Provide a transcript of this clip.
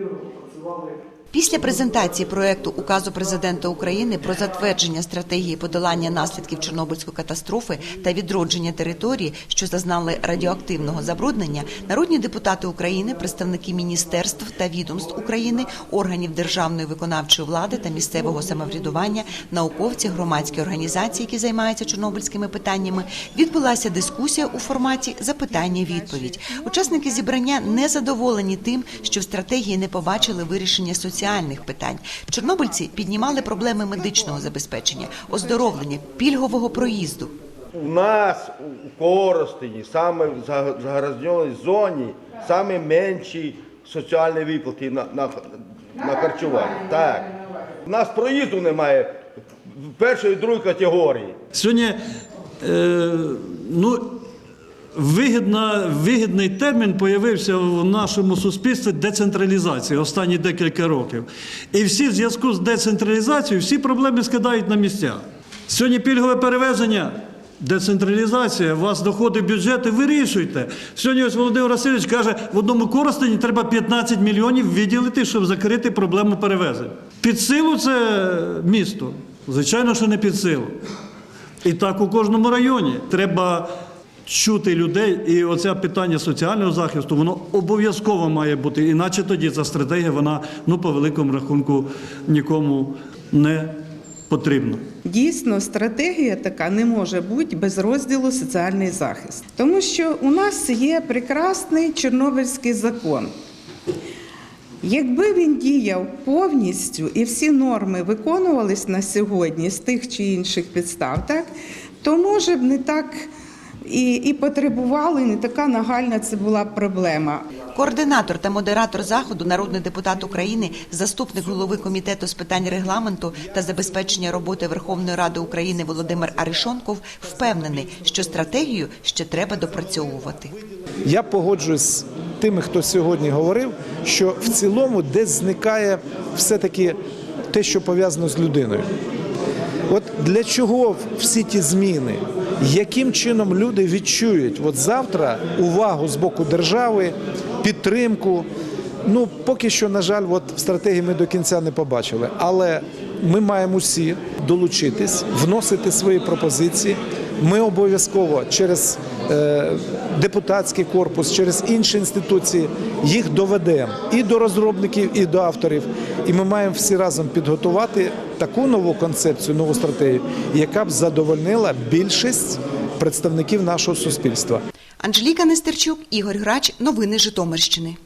ефективно попрацювали. Після презентації проекту указу президента України про затвердження стратегії подолання наслідків Чорнобильської катастрофи та відродження території, що зазнали радіоактивного забруднення, народні депутати України, представники міністерств та відомств України, органів державної виконавчої влади та місцевого самоврядування, науковці, громадські організації, які займаються чорнобильськими питаннями, відбулася дискусія у форматі запитання-відповідь. Учасники зібрання не задоволені тим, що в стратегії не побачили вирішення соціальних питань. Чорнобильці піднімали проблеми медичного забезпечення, оздоровлення, пільгового проїзду. У нас у Коростені, саме в заг- зоні, саме менші соціальні виплати на, на, на харчування. Так. У нас проїзду немає першої і другої категорії. Сьогодні е, ну, вигідна, вигідний термін появився в нашому суспільстві децентралізація останні декілька років. І всі в зв'язку з децентралізацією всі проблеми скидають на місця. Сьогодні пільгове перевезення. Децентралізація, у вас доходи бюджети, вирішуйте. Сьогодні ось Володимир Васильович каже, в одному Коростені треба 15 мільйонів виділити, щоб закрити проблему перевезень. Під силу це місто? Звичайно, що не під силу. І так у кожному районі треба чути людей, і оце питання соціального захисту, воно обов'язково має бути. Іначе тоді ця стратегія, вона ну по великому рахунку нікому не потрібна. Дійсно, стратегія така не може бути без розділу соціальний захист, тому що у нас є прекрасний Чорнобильський закон. Якби він діяв повністю і всі норми виконувались на сьогодні з тих чи інших підстав, так, то може б не так і, і потребували, не така нагальна це була проблема. Координатор та модератор заходу, народний депутат України, заступник голови комітету з питань регламенту та забезпечення роботи Верховної Ради України Володимир Аришонков впевнений, що стратегію ще треба допрацьовувати. Я погоджуюсь з тими, хто сьогодні говорив, що в цілому десь зникає все-таки те, що пов'язано з людиною. От для чого всі ті зміни? Яким чином люди відчують от завтра увагу з боку держави, підтримку? Ну, поки що, на жаль, от стратегії ми до кінця не побачили. Але ми маємо всі долучитись, вносити свої пропозиції. Ми обов'язково через е, депутатський корпус, через інші інституції їх доведемо і до розробників, і до авторів. І ми маємо всі разом підготувати таку нову концепцію, нову стратегію, яка б задовольнила більшість представників нашого суспільства. Анжеліка Нестерчук, Ігор Грач. Новини Житомирщини.